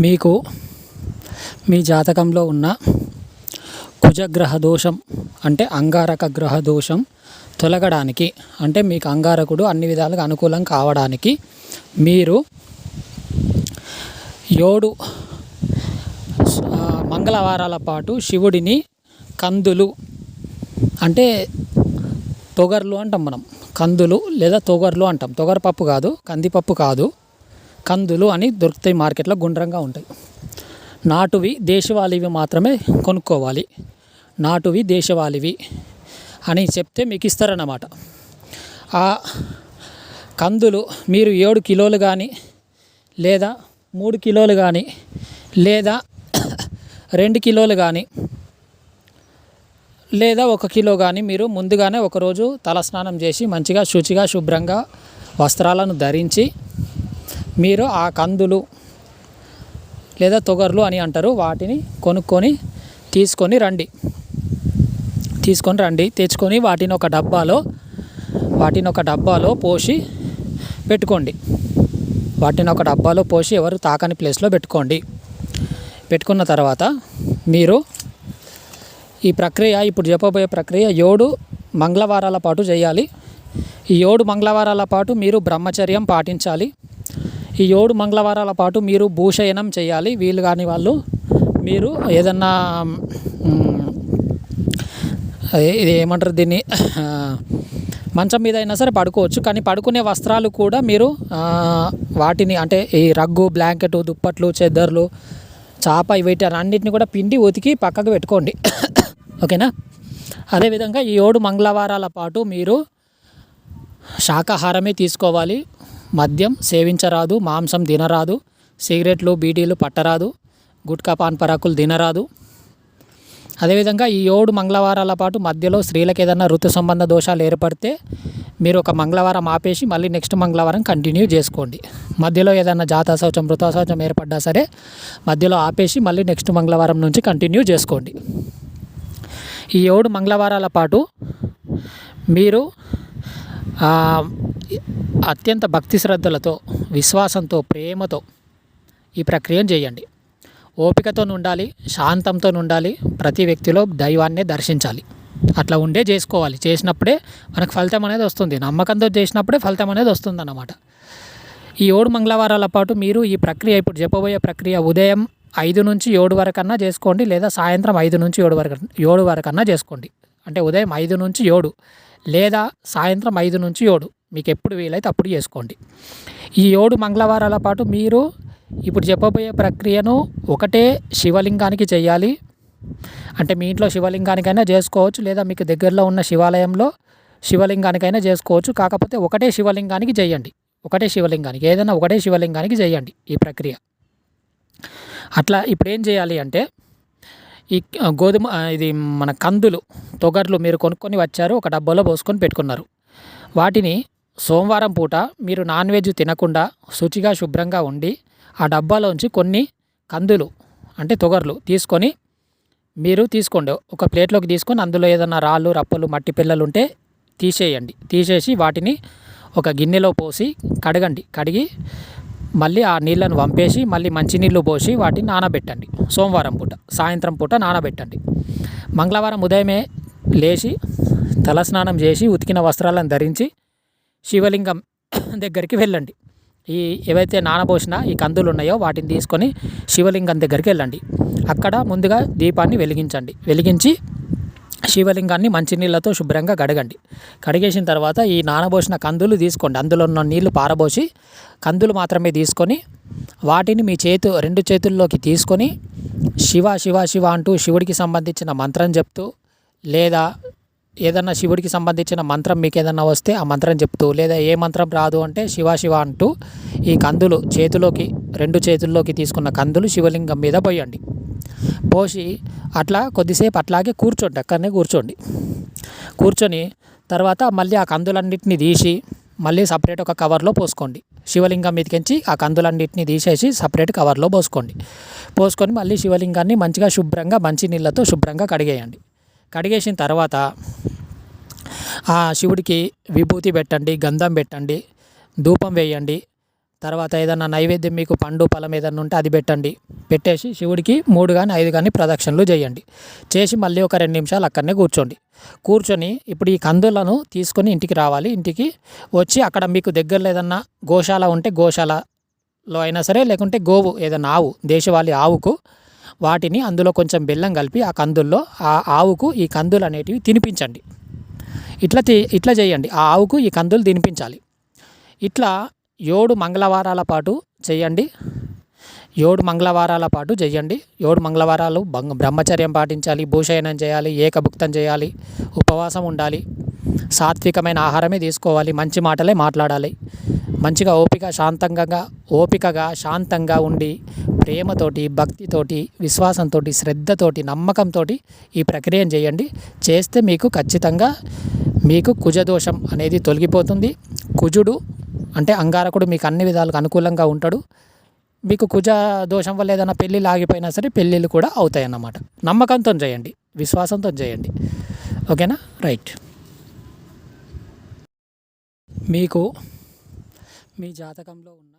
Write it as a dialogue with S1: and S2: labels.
S1: మీకు మీ జాతకంలో ఉన్న కుజగ్రహ దోషం అంటే అంగారక గ్రహ దోషం తొలగడానికి అంటే మీకు అంగారకుడు అన్ని విధాలుగా అనుకూలం కావడానికి మీరు ఏడు మంగళవారాల పాటు శివుడిని కందులు అంటే తొగర్లు అంటాం మనం. కందులు లేదా తొగర్లు అంటాం. తొగరపప్పు కాదు కందిపప్పు కాదు. కందులు అని దొరుకుతాయి మార్కెట్లో గుండ్రంగా ఉంటాయి. నాటువి దేశవాళీవి మాత్రమే కొనుక్కోవాలి. నాటువి దేశవాళీవి అని చెప్తే మీకు ఇస్తారన్నమాట. ఆ కందులు మీరు ఏడు కిలోలు కానీ లేదా మూడు కిలోలు కానీ లేదా రెండు కిలోలు కానీ లేదా ఒక కిలో కానీ మీరు ముందుగానే ఒకరోజు తలస్నానం చేసి మంచిగా శుచిగా శుభ్రంగా వస్త్రాలను ధరించి మీరు ఆ కందులు లేదా తొగర్లు అని అంటారు వాటిని కొనుక్కొని తీసుకొని రండి. తీసుకొని రండి. తెచ్చుకొని వాటిని ఒక డబ్బాలో వాటిని ఒక డబ్బాలో పోసి పెట్టుకోండి. వాటిని ఒక డబ్బాలో పోసి ఎవరు తాకని ప్లేస్లో పెట్టుకోండి. పెట్టుకున్న తర్వాత మీరు ఈ ప్రక్రియ ఇప్పుడు చెప్పబోయే ప్రక్రియ ఏడు మంగళవారాల పాటు చేయాలి. ఈ ఏడు మంగళవారాల పాటు మీరు బ్రహ్మచర్యం పాటించాలి. ఈ ఏడు మంగళవారాల పాటు మీరు భూషయనం చేయాలి. వీలు కాని వాళ్ళు మీరు ఏదన్నా ఇది ఏమంటారు దీన్ని? మంచం మీద అయినా సరే పడుకోవచ్చు. కానీ పడుకునే వస్త్రాలు కూడా మీరు వాటిని అంటే ఈ రగ్గు బ్లాంకెట్ దుప్పట్లు చెద్దర్లు చాప వీటర్ అన్నిటిని కూడా పిండి ఉతికి పక్కకు పెట్టుకోండి. ఓకేనా? అదేవిధంగా ఈ ఏడు మంగళవారాల పాటు మీరు శాకాహారమే తీసుకోవాలి. మద్యం సేవించరాదు మాంసం తినరాదు సిగరెట్లు బీడీలు పట్టరాదు గుట్కా పాన్ పరాకులు తినరాదు. అదేవిధంగా ఈ ఏడు మంగళవారాల పాటు మధ్యలో స్త్రీలకు ఏదైనా ఋతు సంబంధ దోషాలు ఏర్పడితే మీరు ఒక మంగళవారం ఆపేసి మళ్ళీ నెక్స్ట్ మంగళవారం కంటిన్యూ చేసుకోండి. మధ్యలో ఏదైనా జాతాశౌచం మృతాశౌచం ఏర్పడ్డా సరే మధ్యలో ఆపేసి మళ్ళీ నెక్స్ట్ మంగళవారం నుంచి కంటిన్యూ చేసుకోండి. ఈ ఏడు మంగళవారాల పాటు మీరు అత్యంత భక్తి శ్రద్ధలతో విశ్వాసంతో ప్రేమతో ఈ ప్రక్రియను చేయండి. ఓపికతో ఉండాలి శాంతంతో ఉండాలి ప్రతి వ్యక్తిలో దైవాన్నే దర్శించాలి. అట్లా ఉండే చేసుకోవాలి. చేసినప్పుడే మనకు ఫలితం అనేది వస్తుంది. నమ్మకంతో చేసినప్పుడే ఫలితం అనేది వస్తుంది అన్నమాట ఈ ఏడు మంగళవారాల పాటు మీరు ఈ ప్రక్రియ ఇప్పుడు చెప్పబోయే ప్రక్రియ ఉదయం ఐదు నుంచి ఏడు వరకన్నా చేసుకోండి లేదా సాయంత్రం ఐదు నుంచి ఏడు వరకు ఏడు వరకన్నా చేసుకోండి. అంటే ఉదయం ఐదు నుంచి ఏడు లేదా సాయంత్రం ఐదు నుంచి ఏడు. మీకు ఎప్పుడు వీలైతే అప్పుడు చేసుకోండి. ఈ ఏడు మంగళవారాల పాటు మీరు ఇప్పుడు చెప్పబోయే ప్రక్రియను ఒకటే శివలింగానికి చేయాలి. అంటే మీ ఇంట్లో శివలింగానికైనా చేసుకోవచ్చు లేదా మీకు దగ్గరలో ఉన్న శివాలయంలో శివలింగానికైనా చేసుకోవచ్చు. కాకపోతే ఒకటే శివలింగానికి చేయండి. ఒకటే శివలింగానికి ఏదైనా ఒకటే శివలింగానికి చేయండి ఈ ప్రక్రియ. అట్లా ఇప్పుడు ఏం చేయాలి అంటే ఈ గోధుమ ఇది మన కందులు తొగర్లు మీరు కొనుక్కొని వచ్చారు ఒక డబ్బాలో పోసుకొని పెట్టుకున్నారు. వాటిని సోమవారం పూట మీరు నాన్ వెజ్ తినకుండా శుచిగా శుభ్రంగా ఉండి ఆ డబ్బాలోంచి కొన్ని కందులు అంటే తొగర్లు తీసుకొని మీరు తీసుకోండి. ఒక ప్లేట్లోకి తీసుకొని అందులో ఏదైనా రాళ్ళు రప్పలు మట్టి పిల్లలు ఉంటే తీసేయండి. తీసేసి వాటిని ఒక గిన్నెలో పోసి కడగండి. కడిగి మళ్ళీ ఆ నీళ్ళను వంపేసి మళ్ళీ మంచినీళ్ళు పోసి వాటిని నానబెట్టండి. సోమవారం పూట సాయంత్రం పూట నానబెట్టండి. మంగళవారం ఉదయమే లేచి తలస్నానం చేసి ఉతికిన వస్త్రాలను ధరించి శివలింగం దగ్గరికి వెళ్ళండి. ఈ ఏవైతే నానబోసిన ఈ కందులు ఉన్నాయో వాటిని తీసుకొని శివలింగం దగ్గరికి వెళ్ళండి. అక్కడ ముందుగా దీపాన్ని వెలిగించండి. వెలిగించి శివలింగాన్ని మంచినీళ్ళతో శుభ్రంగా కడగండి. కడిగేసిన తర్వాత ఈ నానబోసిన కందులు తీసుకోండి. అందులో ఉన్న నీళ్ళు పారబోసి కందులు మాత్రమే తీసుకొని వాటిని మీ చేతు రెండు చేతుల్లోకి తీసుకొని శివ శివ శివ అంటూ శివుడికి సంబంధించిన మంత్రం చెప్తూ లేదా ఏదన్నా శివుడికి సంబంధించిన మంత్రం మీకు ఏదన్నా వస్తే ఆ మంత్రం చెప్తూ లేదా ఏ మంత్రం రాదు అంటే శివ శివ అంటూ ఈ కందులు చేతిలోకి రెండు చేతుల్లోకి తీసుకున్న కందులు శివలింగం మీద పోయండి. పోసి అట్లా కొద్దిసేపు అట్లాగే కూర్చోండి అక్కడనే కూర్చోండి. కూర్చొని తర్వాత మళ్ళీ ఆ కందులన్నింటినీ తీసి మళ్ళీ సపరేట్ ఒక కవర్లో పోసుకోండి. శివలింగం మీదకించి ఆ కందులన్నింటినీ తీసేసి సపరేట్ కవర్లో పోసుకోండి. పోసుకొని మళ్ళీ శివలింగాన్ని మంచిగా శుభ్రంగా మంచి నీళ్ళతో శుభ్రంగా కడిగేయండి. కడిగేసిన తర్వాత ఆ శివుడికి విభూతి పెట్టండి గంధం పెట్టండి ధూపం వేయండి తర్వాత ఏదైనా నైవేద్యం మీకు పండు ఫలం ఏదన్నా ఉంటే అది పెట్టండి. పెట్టేసి శివుడికి మూడు కానీ ఐదు కానీ ప్రదక్షిణలు చేయండి. చేసి మళ్ళీ ఒక రెండు నిమిషాలు అక్కడనే కూర్చోండి. కూర్చొని ఇప్పుడు ఈ కందులను తీసుకొని ఇంటికి రావాలి. ఇంటికి వచ్చి అక్కడ మీకు దగ్గరలో ఏదన్నా గోశాల ఉంటే గోశాలలో అయినా సరే లేకుంటే గోవు ఏదైనా ఆవు దేశవాళీ ఆవుకు వాటిని అందులో కొంచెం బెల్లం కలిపి ఆ కందుల్లో ఆ ఆవుకు ఈ కందులు అనేటివి తినిపించండి. ఇట్లా ఇట్లా చేయండి. ఆ ఆవుకు ఈ కందులు తినిపించాలి. ఇట్లా ఏడు మంగళవారాల పాటు చేయండి. ఏడు మంగళవారాల పాటు చేయండి. ఏడు మంగళవారాలు బంగ బ్రహ్మచర్యం పాటించాలి భూషయనం చేయాలి ఏకభుక్తం చేయాలి ఉపవాసం ఉండాలి సాత్వికమైన ఆహారమే తీసుకోవాలి మంచి మాటలే మాట్లాడాలి. మంచిగా ఓపిక శాంతంగా ఓపికగా శాంతంగా ఉండి ప్రేమతోటి భక్తితోటి విశ్వాసంతో శ్రద్ధతోటి నమ్మకంతో ఈ ప్రక్రియను చేయండి. చేస్తే మీకు ఖచ్చితంగా మీకు కుజదోషం అనేది తొలగిపోతుంది. కుజుడు అంటే అంగారకుడు మీకు అన్ని విధాలుగా అనుకూలంగా ఉంటాడు. మీకు కుజ దోషం వల్ల ఏదైనా పెళ్ళిళ్ళు ఆగిపోయినా సరే పెళ్ళిళ్ళు కూడా అవుతాయి అన్నమాట నమ్మకంతో చేయండి విశ్వాసంతో చేయండి. ఓకేనా? రైట్. మీకు మీ జాతకంలో ఉన్న